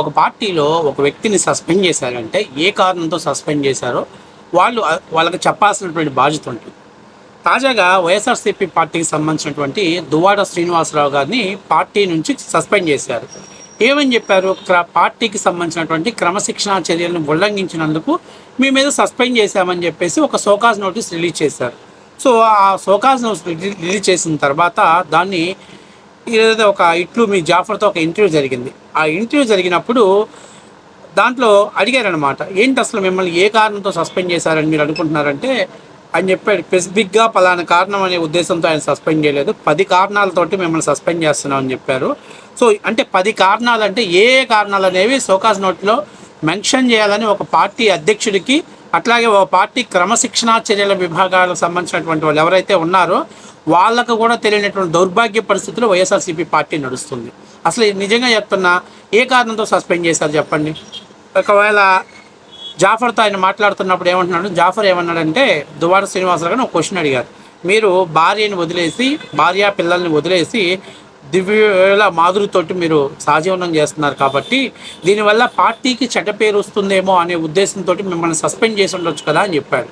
ఒక పార్టీలో ఒక వ్యక్తిని సస్పెండ్ చేశారంటే ఏ కారణంతో సస్పెండ్ చేశారో వాళ్ళు వాళ్ళకి చెప్పాల్సినటువంటి బాధ్యత ఉంటుంది. తాజాగా వైఎస్ఆర్సీపీ పార్టీకి సంబంధించినటువంటి దువ్వాడ శ్రీనివాసరావు గారిని పార్టీ నుంచి సస్పెండ్ చేశారు. ఏమని చెప్పారు? క్ర- పార్టీకి సంబంధించినటువంటి క్రమశిక్షణా చర్యలను ఉల్లంఘించినందుకు మీ మీద సస్పెండ్ చేశామని చెప్పేసి ఒక సోకాజ్ నోటీస్ రిలీజ్ చేశారు. సో ఆ సోకాజ్ నోటీస్ రిలీజ్ చేసిన తర్వాత దాన్ని ఏదైతే ఒక ఇట్లు మీ జాఫర్తో ఒక ఇంటర్వ్యూ జరిగింది. ఆ ఇంటర్వ్యూ జరిగినప్పుడు దాంట్లో అడిగారనమాట ఏంటి అసలు మిమ్మల్ని ఏ కారణంతో సస్పెండ్ చేశారని మీరు అనుకుంటున్నారంటే? ఆయన చెప్పాడు స్పెసిఫిక్గా పలానా కారణం అనే ఉద్దేశంతో ఆయన సస్పెండ్ చేయలేదు. పది కారణాలతోటి మిమ్మల్ని సస్పెండ్ చేస్తున్నాం అని చెప్పారు. సో అంటే పది కారణాలు అంటే ఏ కారణాలు అనేవి సోకాస్ నోట్లో మెన్షన్ చేయాలని ఒక పార్టీ అధ్యక్షుడికి అట్లాగే ఓ పార్టీ క్రమశిక్షణా చర్యల విభాగాలకు సంబంధించినటువంటి వాళ్ళు ఎవరైతే ఉన్నారో వాళ్ళకు కూడా తెలియనటువంటి దౌర్భాగ్య పరిస్థితుల్లో వైఎస్ఆర్సీపీ పార్టీ నడుస్తుంది. అసలు నిజంగా చెప్తున్నా ఏ కారణంతో సస్పెండ్ చేశారు చెప్పండి? ఒకవేళ జాఫర్తో ఆయన మాట్లాడుతున్నప్పుడు ఏమంటున్నాడు? జాఫర్ ఏమన్నాడంటే దువార శ్రీనివాసరావు గారు ఒక క్వశ్చన్ అడిగారు. మీరు భార్యని వదిలేసి భార్య పిల్లల్ని వదిలేసి దివ్యుల మాధురితోటి మీరు సహజీవనం చేస్తున్నారు కాబట్టి దీనివల్ల పార్టీకి చెడ్డ పేరు వస్తుందేమో అనే ఉద్దేశంతో మిమ్మల్ని సస్పెండ్ చేసి ఉండొచ్చు కదా అని చెప్పాడు.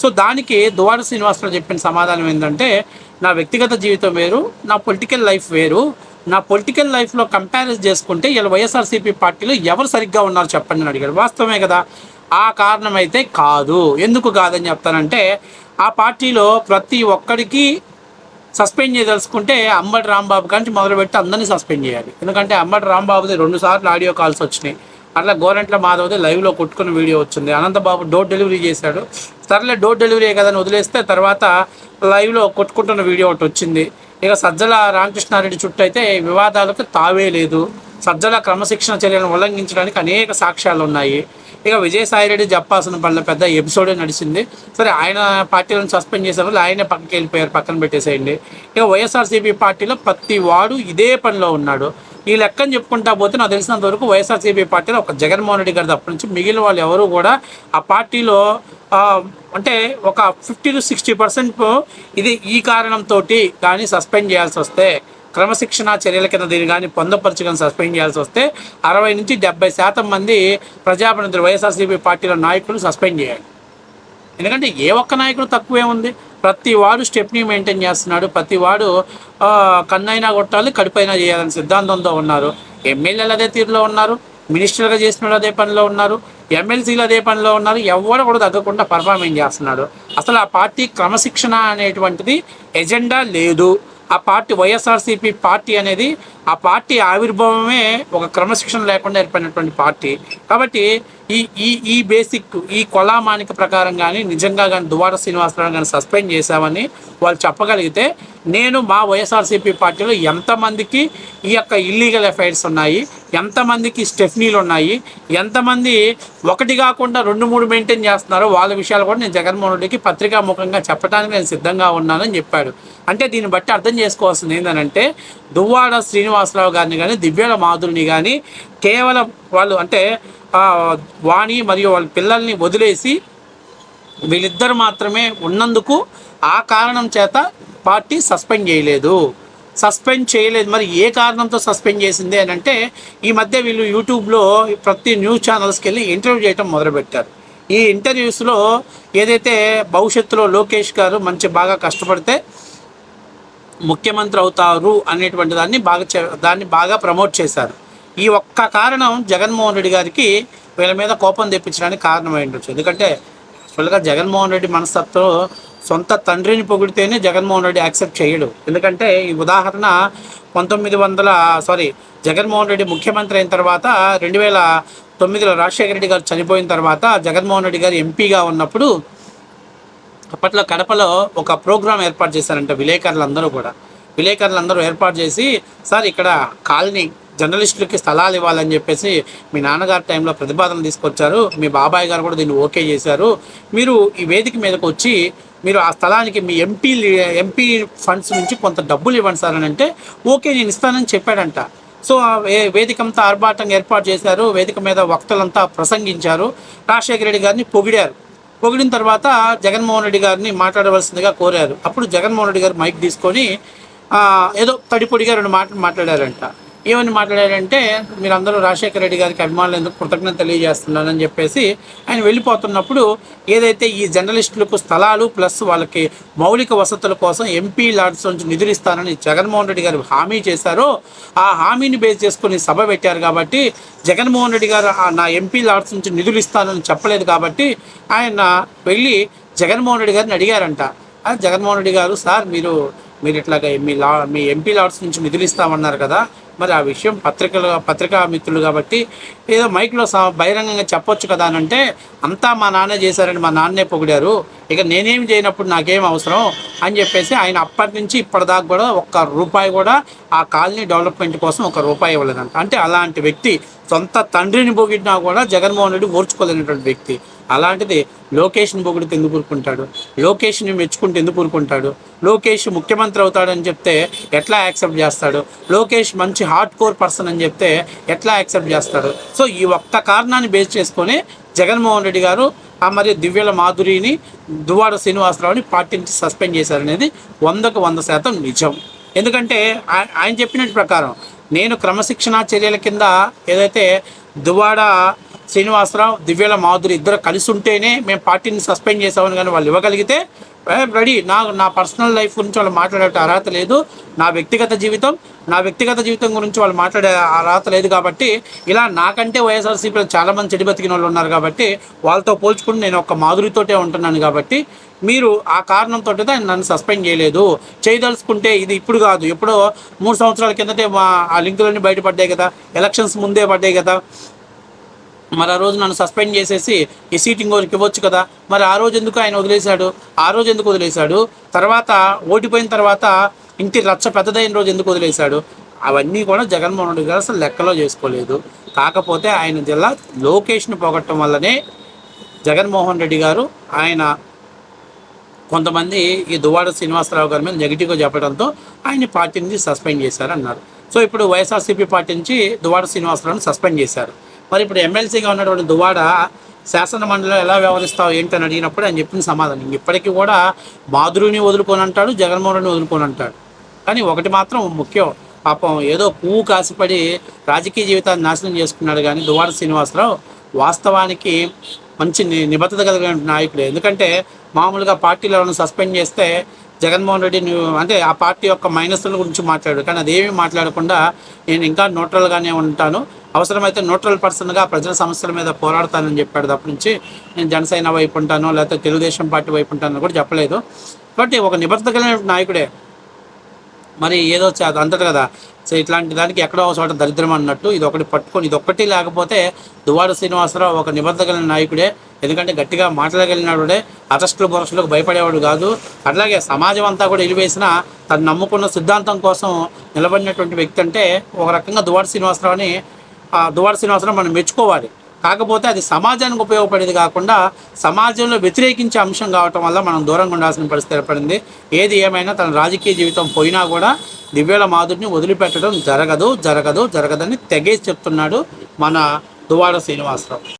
సో దానికి దువాడ శ్రీనివాసరావు చెప్పిన సమాధానం ఏంటంటే నా వ్యక్తిగత జీవితం వేరు నా పొలిటికల్ లైఫ్ వేరు. నా పొలిటికల్ లైఫ్లో కంపారిజ్ చేసుకుంటే ఇలా వైఎస్ఆర్సీపీ పార్టీలో ఎవరు సరిగ్గా ఉన్నారు చెప్పండి అని అడిగాడు. వాస్తవమే కదా. ఆ కారణం అయితే కాదు. ఎందుకు కాదని చెప్తానంటే ఆ పార్టీలో ప్రతి ఒక్కడికి సస్పెండ్ చేయదలుచుకుంటే అంబటి రాంబాబు కానీ మొదలుపెట్టి అందరినీ సస్పెండ్ చేయాలి. ఎందుకంటే అంబటి రాంబాబుది రెండు సార్లు ఆడియో కాల్స్ వచ్చినాయి. అట్లా గోరంట్ల మాధవ్ది లైవ్లో కొట్టుకున్న వీడియో వచ్చింది. అనంతబాబు డోర్ డెలివరీ చేశాడు. సర్లే డోర్ డెలివరీ కదని వదిలేస్తే తర్వాత లైవ్లో కొట్టుకుంటున్న వీడియో ఒకటి వచ్చింది. ఇక సజ్జల రామకృష్ణారెడ్డి చుట్టూ అయితే వివాదాలకు తావే లేదు. సజ్జల క్రమశిక్షణ చర్యలను ఉల్లంఘించడానికి అనేక సాక్ష్యాలు ఉన్నాయి ఇక విజయసాయిరెడ్డి జప్పాసన పనుల పెద్ద ఎపిసోడే నడిచింది. సరే ఆయన పార్టీలను సస్పెండ్ చేసే వాళ్ళు ఆయనే పక్కకి వెళ్ళిపోయారు పక్కన పెట్టేసేయండి. ఇక వైఎస్ఆర్సీపీ పార్టీలో ప్రతి వాడు ఇదే పనిలో ఉన్నాడు. ఈ లెక్కను చెప్పుకుంటా పోతే నాకు తెలిసినంత వరకు వైఎస్ఆర్సీపీ పార్టీలో ఒక జగన్మోహన్ రెడ్డి గారి తప్ప నుంచి మిగిలిన వాళ్ళు ఎవరు కూడా ఆ పార్టీలో అంటే ఒక ఫిఫ్టీ టు సిక్స్టీ పర్సెంట్ ఇది ఈ కారణంతో కానీ సస్పెండ్ చేయాల్సి వస్తే క్రమశిక్షణ చర్యల కింద దీన్ని కానీ పొందపరచుకొని సస్పెండ్ చేయాల్సి వస్తే అరవై నుంచి డెబ్బై శాతం మంది ప్రజాప్రతినిధులు వైఎస్ఆర్సీపీ పార్టీలో నాయకులు సస్పెండ్ చేయాలి. ఎందుకంటే ఏ ఒక్క నాయకుడు తక్కువే ఉంది. ప్రతి వాడు స్టెప్ని మెయింటైన్ చేస్తున్నాడు. ప్రతి వాడు కన్నైనా కొట్టాలి కడుపైనా చేయాలని సిద్ధాంతంతో ఉన్నారు. ఎమ్మెల్యేలు అదే తీరులో ఉన్నారు. మినిస్టర్గా చేసిన అదే పనిలో ఉన్నారు. ఎమ్మెల్సీలు అదే పనిలో ఉన్నారు. ఎవరు కూడా తగ్గకుండా పర్ఫార్మెన్స్ చేస్తున్నాడు. అసలు ఆ పార్టీ క్రమశిక్షణ అనేటువంటిది ఎజెండా లేదు. ఆ పార్టీ వైఎస్ఆర్సీపీ పార్టీ అనేది ఆ పార్టీ ఆవిర్భావమే ఒక క్రమశిక్షణ లేకుండా ఏర్పడినటువంటి పార్టీ. కాబట్టి ఈ ఈ ఈ బేసిక్ ఈ కొలామానిక ప్రకారం కానీ నిజంగా కానీ దువార శ్రీనివాసరావు కానీ సస్పెండ్ చేశామని వాళ్ళు చెప్పగలిగితే నేను మా వైఎస్ఆర్సీపీ పార్టీలో ఎంతమందికి ఈ యొక్క ఇల్లీగల్ ఎఫైర్స్ ఉన్నాయి ఎంతమందికి స్టెఫ్నీలు ఉన్నాయి? ఎంతమంది ఒకటి కాకుండా రెండు మూడు మెయింటైన్ చేస్తున్నారో వాళ్ళ విషయాలు కూడా నేను జగన్మోహన్ రెడ్డికి పత్రికాముఖంగా చెప్పడానికి నేను సిద్ధంగా ఉన్నానని చెప్పాడు. అంటే దీన్ని బట్టి అర్థం చేసుకోవాల్సింది ఏంటంటే దువ్వాడ శ్రీనివాసరావు గారిని కానీ దివ్యాల మాధురిని కానీ కేవలం వాళ్ళు అంటే వాణి మరియు వాళ్ళ పిల్లల్ని వదిలేసి వీళ్ళిద్దరు మాత్రమే ఉన్నందుకు ఆ కారణం చేత పార్టీ సస్పెండ్ చేయలేదు. సస్పెండ్ చేయలేదు. మరి ఏ కారణంతో సస్పెండ్ చేసింది అని అంటే ఈ మధ్య వీళ్ళు యూట్యూబ్లో ప్రతి న్యూస్ ఛానల్స్కి వెళ్ళి ఇంటర్వ్యూ చేయటం మొదలుపెట్టారు. ఈ ఇంటర్వ్యూస్లో ఏదైతే భవిష్యత్తులో లోకేష్ గారు మంచి బాగా కష్టపడితే ముఖ్యమంత్రి అవుతారు అనేటువంటి దాన్ని బాగా చే- దాన్ని బాగా ప్రమోట్ చేశారు. ఈ ఒక్క కారణం జగన్మోహన్ రెడ్డి గారికి వీళ్ళ మీద కోపం తెప్పించడానికి కారణమై ఉండొచ్చు ఎందుకంటే యాక్చువల్గా జగన్మోహన్ రెడ్డి మనస్తత్వం సొంత తండ్రిని పొగిడితేనే జగన్మోహన్ రెడ్డి యాక్సెప్ట్ చేయడు. ఎందుకంటే ఈ ఉదాహరణ పంతొమ్మిది వందల సారీ జగన్మోహన్ రెడ్డి ముఖ్యమంత్రి అయిన తర్వాత రెండు వేల తొమ్మిదిలో రాజశేఖర రెడ్డి గారు చనిపోయిన తర్వాత జగన్మోహన్ రెడ్డి గారు ఎంపీగా ఉన్నప్పుడు అప్పట్లో కడపలో ఒక ప్రోగ్రాం ఏర్పాటు చేశారంట విలేకరులందరూ కూడా. విలేకరులందరూ ఏర్పాటు చేసి సార్ ఇక్కడ కాలనీ జర్నలిస్టులకి స్థలాలు ఇవ్వాలని చెప్పేసి మీ నాన్నగారి టైంలో ప్రతిపాదన తీసుకొచ్చారు. మీ బాబాయ్ గారు కూడా దీన్ని ఓకే చేశారు. మీరు ఈ వేదిక మీదకి వచ్చి మీరు ఆ స్థలానికి మీ ఎంపీ ఎంపీ ఫండ్స్ నుంచి కొంత డబ్బులు ఇవ్వండి సార్ అని అంటే ఓకే నేను ఇస్తానని చెప్పాడంట. సో ఆ వేదిక అంతా ఆర్భాటంగా ఏర్పాటు చేశారు. వేదిక మీద వక్తలంతా ప్రసంగించారు. రాజశేఖర రెడ్డి గారిని పొగిడారు. పొగిడిన తర్వాత జగన్మోహన్ రెడ్డి గారిని మాట్లాడవలసిందిగా కోరారు. అప్పుడు జగన్మోహన్ రెడ్డి గారు మైక్ తీసుకొని ఏదో తడిపొడిగా రెండు మాటలు మాట్లాడారంట. ఏమని మాట్లాడారంటే మీరందరూ రాజశేఖర రెడ్డి గారికి అభిమానులు ఎందుకు కృతజ్ఞత తెలియజేస్తున్నానని చెప్పేసి ఆయన వెళ్ళిపోతున్నప్పుడు ఏదైతే ఈ జర్నలిస్టులకు స్థలాలు ప్లస్ వాళ్ళకి మౌలిక వసతుల కోసం ఎంపీ లాడ్స్ నుంచి నిధులు ఇస్తానని జగన్మోహన్ రెడ్డి గారు హామీ చేశారో ఆ హామీని బేస్ చేసుకుని సభ పెట్టారు కాబట్టి జగన్మోహన్ రెడ్డి గారు నా ఎంపీ లాడ్స్ నుంచి నిధులు ఇస్తానని చెప్పలేదు కాబట్టి ఆయన వెళ్ళి జగన్మోహన్ రెడ్డి గారిని అడిగారంట. జగన్మోహన్ రెడ్డి గారు సార్ మీరు మీరు ఇట్లాగా మీ లా మీ ఎంపీ లాడ్స్ నుంచి నిధులు ఇస్తామన్నారు కదా మరి ఆ విషయం పత్రికలు పత్రికా మిత్రులు కాబట్టి ఏదో మైక్లో స బహిరంగంగా చెప్పొచ్చు కదా అని అంటే అంతా మా నాన్న చేశారని మా నాన్నే పొగిడారు. ఇక నేనేం చేయనప్పుడు నాకేం అవసరం? అని చెప్పేసి ఆయన అప్పటి నుంచి ఇప్పటిదాకా కూడా ఒక్క రూపాయి కూడా ఆ కాలనీ డెవలప్మెంట్ కోసం ఒక రూపాయి ఇవ్వలేదంట. అంటే అలాంటి వ్యక్తి సొంత తండ్రిని పొగిడినా కూడా జగన్మోహన్ రెడ్డి ఓర్చుకోలేనటువంటి వ్యక్తి. అలాంటిది లోకేష్ని పొగిడితే ఎందుకు ఊరుకుంటాడు? లోకేష్ని మెచ్చుకుంటే ఎందుకు ఊరుకుంటాడు? లోకేష్ ముఖ్యమంత్రి అవుతాడని చెప్తే ఎట్లా యాక్సెప్ట్ చేస్తాడు? లోకేష్ మంచి హార్డ్ కోర్ పర్సన్ అని చెప్తే ఎట్లా యాక్సెప్ట్ చేస్తాడు? సో ఈ ఒక్క కారణాన్ని బేస్ చేసుకొని జగన్మోహన్ రెడ్డి గారు ఆ మరి దివ్యల మాధురిని దువ్వాడ శ్రీనివాసరావుని పార్టీ నుంచి సస్పెండ్ చేశారనేది వందకు వంద శాతం నిజం. ఎందుకంటే ఆయన చెప్పినట్టు ప్రకారం నేను క్రమశిక్షణా చర్యల కింద ఏదైతే దువ్వాడ శ్రీనివాసరావు దివ్యల మాధురి ఇద్దరు కలిసి ఉంటేనే మేము పార్టీని సస్పెండ్ చేసామని కానీ వాళ్ళు ఇవ్వగలిగితే రెడీ. నా నా పర్సనల్ లైఫ్ గురించి వాళ్ళు మాట్లాడే అర్హత లేదు. నా వ్యక్తిగత జీవితం నా వ్యక్తిగత జీవితం గురించి వాళ్ళు మాట్లాడే అర్హత లేదు కాబట్టి ఇలా నాకంటే వైఎస్ఆర్సీపీలో చాలామంది చెడి బతికిన వాళ్ళు ఉన్నారు కాబట్టి వాళ్ళతో పోల్చుకుని నేను ఒక మాధురితోటే ఉంటున్నాను కాబట్టి మీరు ఆ కారణంతో ఆయన నన్ను సస్పెండ్ చేయలేదు. చేయదలుచుకుంటే ఇది ఇప్పుడు కాదు. ఎప్పుడో మూడు సంవత్సరాల కిందటే మా ఆ లింకులన్నీ బయటపడ్డాయి కదా. ఎలక్షన్స్ ముందే పడ్డాయి కదా. మరి ఆ రోజు నన్ను సస్పెండ్ చేసేసి ఈ సీట్ ఇంకోరికి ఇవ్వచ్చు కదా. మరి ఆ రోజు ఎందుకు ఆయన వదిలేశాడు? ఆ రోజు ఎందుకు వదిలేశాడు? తర్వాత ఓడిపోయిన తర్వాత ఇంటి రచ్చ పెద్దదైన రోజు ఎందుకు వదిలేశాడు? అవన్నీ కూడా జగన్మోహన్ రెడ్డి గారు అసలు లెక్కలో చేసుకోలేదు. కాకపోతే ఆయన జిల్లా లోకేష్ను పోగొట్టడం వల్లనే జగన్మోహన్ రెడ్డి గారు ఆయన కొంతమంది ఈ దువ్వాడ శ్రీనివాసరావు గారి మీద నెగిటివ్గా చెప్పడంతో ఆయన పార్టీ నుంచి సస్పెండ్ చేశారన్నారు. సో ఇప్పుడు వైఎస్ఆర్సీపీ పార్టీ నుంచి దువ్వాడ శ్రీనివాసరావును సస్పెండ్ చేశారు. మరి ఇప్పుడు ఎమ్మెల్సీగా ఉన్నటువంటి దువాడ శాసన మండలిలో ఎలా వ్యవహరిస్తావు ఏంటని అడిగినప్పుడు ఆయన చెప్పిన సమాధానం. ఇప్పటికీ కూడా మాధురిని వదులుకొని అంటాడు జగన్మోహన్ వదులుకొని అంటాడు. కానీ ఒకటి మాత్రం ముఖ్యం. పాపం ఏదో పువ్వు కాసిపడి రాజకీయ జీవితాన్ని నాశనం చేసుకున్నాడు కానీ దువాడ శ్రీనివాసరావు వాస్తవానికి మంచి ని- నిబద్ధత కలిగిన నాయకుడు. ఎందుకంటే మామూలుగా పార్టీలో సస్పెండ్ చేస్తే జగన్మోహన్ రెడ్డి నువ్వు అంటే ఆ పార్టీ యొక్క మైనస్ల గురించి మాట్లాడు కానీ అదేమీ మాట్లాడకుండా నేను ఇంకా న్యూట్రల్గానే ఉంటాను. అవసరమైతే న్యూట్రల్ పర్సన్గా ప్రజల సమస్యల మీద పోరాడతానని చెప్పాడు తప్పటి నుంచి నేను జనసేన వైపు ఉంటాను లేకపోతే తెలుగుదేశం పార్టీ వైపు ఉంటానని కూడా చెప్పలేదు. కాబట్టి ఒక నిబద్ధత కలిగిన నాయకుడే మరి ఏదో అది అంతటి కదా సో ఇట్లాంటి దానికి ఎక్కడో చోట దరిద్రం అన్నట్టు ఇది ఒకటి పట్టుకొని ఇది ఒక్కటి లేకపోతే దువాడు శ్రీనివాసరావు ఒక నిబద్ధత కలిగిన నాయకుడే ఎందుకంటే గట్టిగా మాట్లాడగలిగినాడే అరెస్టులు బొరస్టులకు భయపడేవాడు కాదు. అట్లాగే సమాజం అంతా కూడా ఎలివేసిన తను నమ్ముకున్న సిద్ధాంతం కోసం నిలబడినటువంటి వ్యక్తి అంటే ఒక రకంగా దువాడు శ్రీనివాసరావు అని దువార శ్రీనివాసరావు మనం మెచ్చుకోవాలి. కాకపోతే అది సమాజానికి ఉపయోగపడేది కాకుండా సమాజంలో వ్యతిరేకించే అంశం కావటం వల్ల మనం దూరంగా ఉండాల్సిన పరిస్థితి ఏర్పడింది. ఏది ఏమైనా తన రాజకీయ జీవితం పోయినా కూడా దివ్యాల మాధుడిని వదిలిపెట్టడం జరగదు జరగదు జరగదని తెగేసి చెప్తున్నాడు మన దువాడ శ్రీనివాసరావు